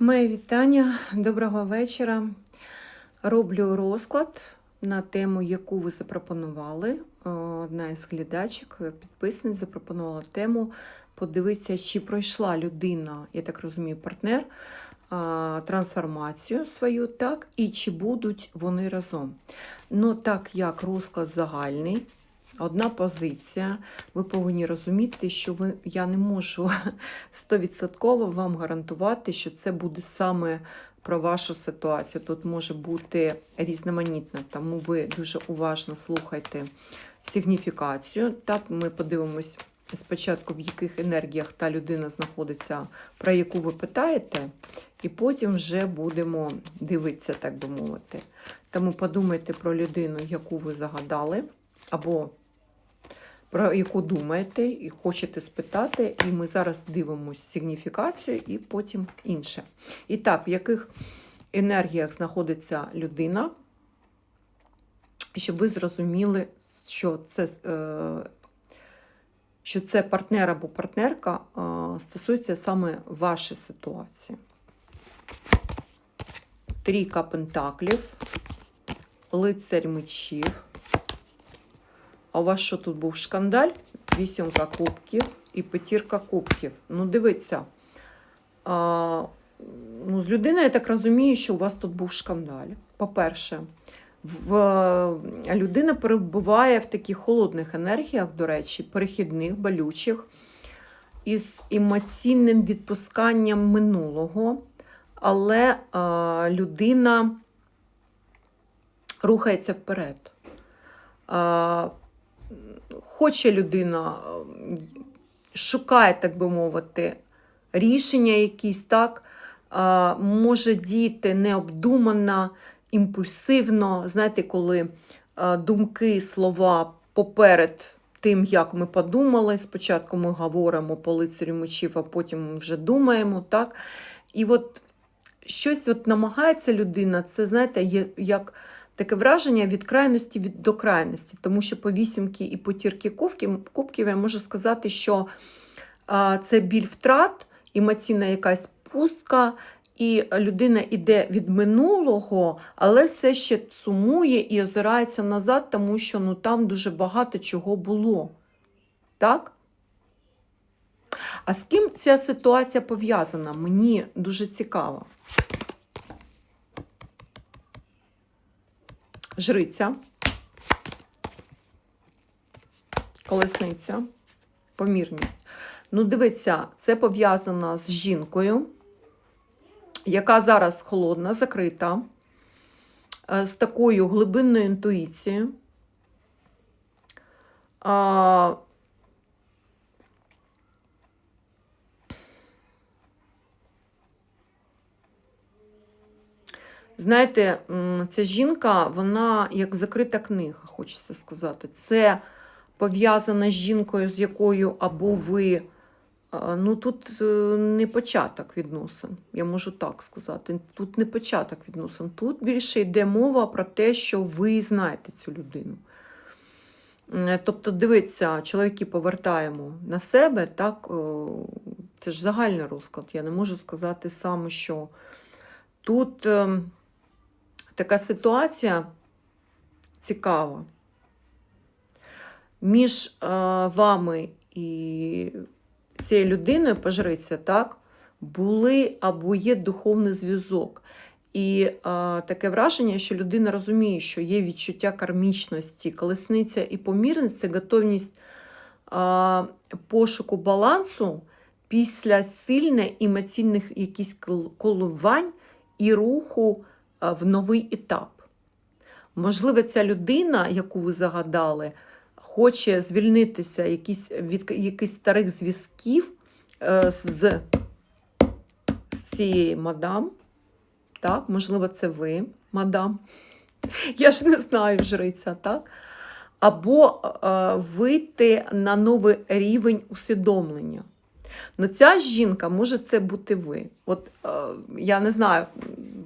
Моє вітання, доброго вечора. Роблю розклад на тему, яку ви запропонували. Е, Одна із глядачок, е, підписниць, запропонувала тему. Подивитися, чи пройшла людина, я так розумію, партнер, трансформацію свою, так, і чи будуть вони разом. Ну, так як розклад загальний, одна позиція, ви повинні розуміти, що ви, я не можу 100% вам гарантувати, що це буде саме про вашу ситуацію. Тут може бути різноманітно, тому ви дуже уважно слухайте сигніфікацію. Так, ми подивимось спочатку, в яких енергіях та людина знаходиться, про яку ви питаєте, і потім вже будемо дивитися, так би мовити. Тому подумайте про людину, яку ви загадали, або про яку думаєте і хочете спитати, і ми зараз дивимося сигніфікацію і потім інше. І так, в яких енергіях знаходиться людина, щоб ви зрозуміли, що це, е, що це партнер або партнерка е, стосується саме вашої ситуації. Трійка пентаклів, лицарь мечів. А у вас що тут був шкандаль? Вісімка кубків і п'ятірка кубків. Ну, дивіться. А, ну, з людиною, я так розумію, що у вас тут був шкандаль. По-перше, в, людина перебуває в таких холодних енергіях, до речі, перехідних, болючих, із емоційним відпусканням минулого, але а, людина рухається вперед. А, хоче людина, е, шукає, так би мовити, рішення якісь, так, може діяти необдумано, імпульсивно. Знаєте, коли думки, слова поперед тим, як ми подумали, спочатку ми говоримо по лицарю мечів, а потім вже думаємо. так, І от щось от намагається людина, це, знаєте, як таке враження від крайності від до крайності, тому що по вісімки і по тірки кубків, я можу сказати, що це біль втрат, емоційна якась пустка, і людина йде від минулого, але все ще сумує і озирається назад, тому що ну, там дуже багато чого було. Так? А з ким ця ситуація пов'язана? Мені дуже цікаво. Жриця, колесниця, помірність. Ну, дивіться, це пов'язано з жінкою, яка зараз холодна, закрита, е, з такою глибинною інтуїцією. Знаєте, ця жінка, вона як закрита книга, хочеться сказати. Це пов'язано з жінкою, з якою або ви. Ну, тут е, не початок відносин, я можу так сказати. Тут не початок відносин. Тут більше йде мова про те, що ви знаєте цю людину. Е, тобто, дивіться, чоловіки повертаємо на себе, так, це ж загальний розклад. Я не можу сказати саме, що тут. Така ситуація цікава. Між е, вами і цією людиною, пожриця, так, були або є духовний зв'язок. І е, таке враження, що людина розуміє, що є відчуття кармічності, колесниця і помірність це готовність е, пошуку балансу після сильних емоційних якісь коливань і руху в новий етап. Можливо, ця людина, яку ви загадали, хоче звільнитися якісь, від якихось старих зв'язків е, з з цією мадам. Так, Можливо, це ви, мадам. Я ж не знаю жриця, так? Або е, вийти на новий рівень усвідомлення. Ну, ця жінка може це бути ви. От е, я не знаю,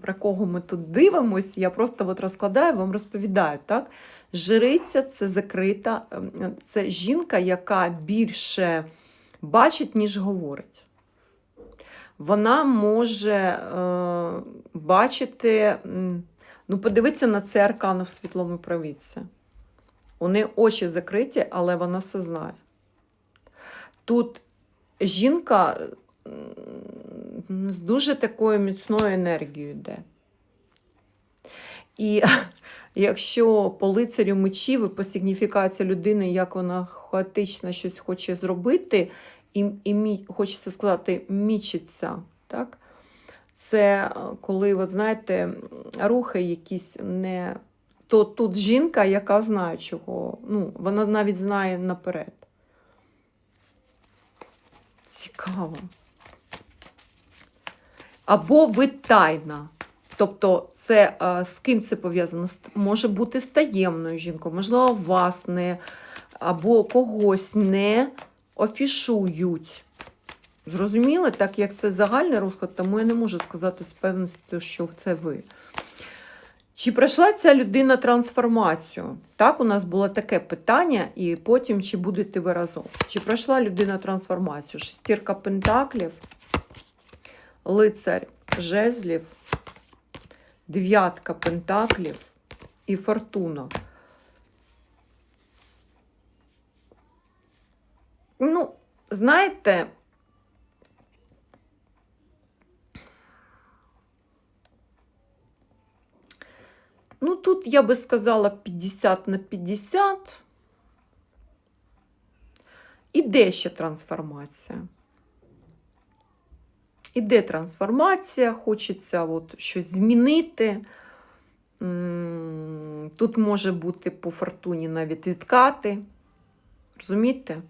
про кого ми тут дивимось, я просто от розкладаю, вам розповідаю. так? Жриця це закрита, ем, це жінка, яка більше бачить, ніж говорить. вона може е, бачити, ну, подивитися на це аркану в світлому провідці. У неї очі закриті, але вона все знає. Тут жінка з дуже такою міцною енергією йде. І якщо по лицарю мечів і по сигніфікації людини, як вона хаотично щось хоче зробити, і, і мі, хочеться сказати, мічиться, так? Це коли, от знаєте, рухи якісь не. То тут жінка, яка знає чого. Ну, вона навіть знає наперед. Цікаво. Або ви тайна. Тобто, це з ким це пов'язано? Може бути з таємною жінкою, можливо, вас не, або когось не афішують. Зрозуміли, так як це загальний розклад, тому я не можу сказати з певністю, що це ви. Чи пройшла ця людина трансформацію? Так, у нас було таке питання, і потім чи будете ви разом. Чи пройшла людина трансформацію? Шестірка пентаклів, лицар жезлів, дев'ятка пентаклів і фортуна. Ну, знаєте, ну тут я би сказала 50 на 50. Іде ще трансформація. Іде трансформація, хочеться от щось змінити. Тут може бути по фортуні навіть відкати. Розумієте?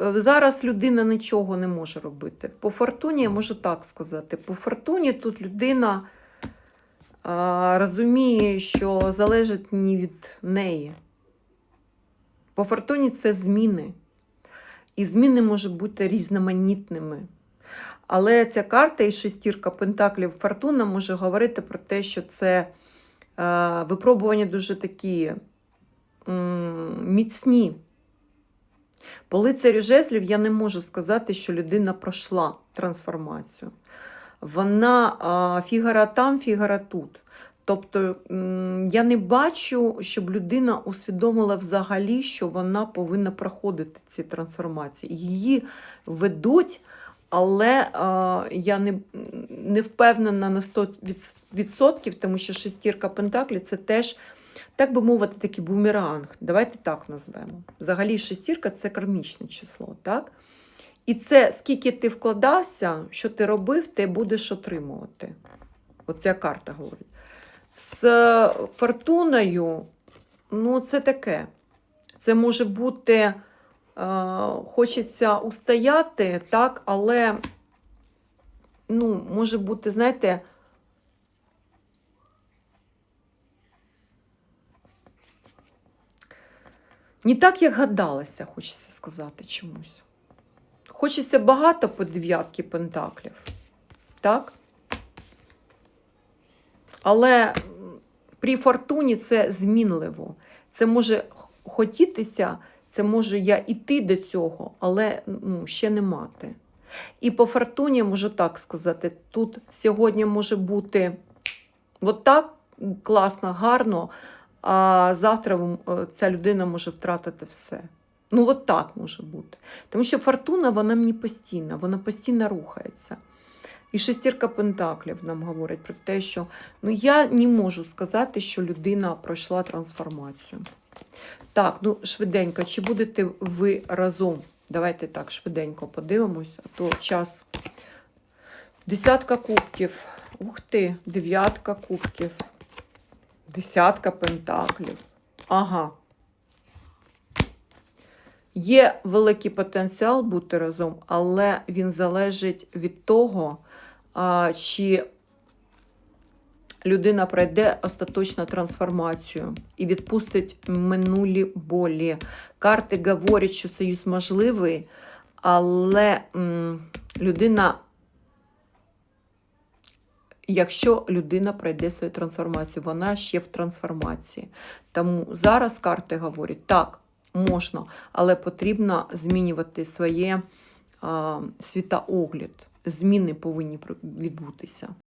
Е, Зараз людина нічого не може робити. По фортуні, я можу так сказати, по фортуні тут людина розуміє, що залежить не від неї. По фортуні це зміни. І зміни можуть бути різноманітними. Але ця карта і шестірка пентаклів фортуна може говорити про те, що це випробування дуже такі міцні. По лицарю жезлів я не можу сказати, що людина пройшла трансформацію. Вона фігара там, фігара тут. Тобто я не бачу, щоб людина усвідомила взагалі, що вона повинна проходити ці трансформації. Її ведуть, але я не, не впевнена на 100%, тому що шестірка пентаклів це теж, так би мовити, такий бумеранг. Давайте так назвемо. Взагалі, шестірка це кармічне число. так? І це скільки ти вкладався, що ти робив, ти будеш отримувати. Оця карта говорить. З фортуною, ну, це таке. Це може бути, е, хочеться устояти, так, але, ну, може бути, знаєте, не так, як гадалося, хочеться сказати чомусь. Хочеться багато по дев'ятки пентаклів. Так? Але при фортуні це змінливо. Це може хотітися, це може я іти до цього, але ну, ще не мати. І по фортуні можу так сказати: тут сьогодні може бути от так класно, гарно, а завтра е, ця людина може втратити все. Ну, от так може бути. Тому що фортуна, вона мені постійна, вона постійно рухається. І шестірка пентаклів нам говорить про те, що ну, я не можу сказати, що людина пройшла трансформацію. Так, ну швиденько, чи будете ви разом? Давайте так швиденько подивимось, а то час. Десятка кубків. Ух ти, дев'ятка кубків. Десятка пентаклів. Ага. Є великий потенціал бути разом, але він залежить від того, чи людина пройде остаточну трансформацію і відпустить минулі болі. Карти говорять, що союз можливий, але людина. Якщо людина пройде свою трансформацію, вона ще в трансформації. Тому зараз карти говорять, так, можна, але потрібно змінювати своє світоогляд, зміни повинні відбутися.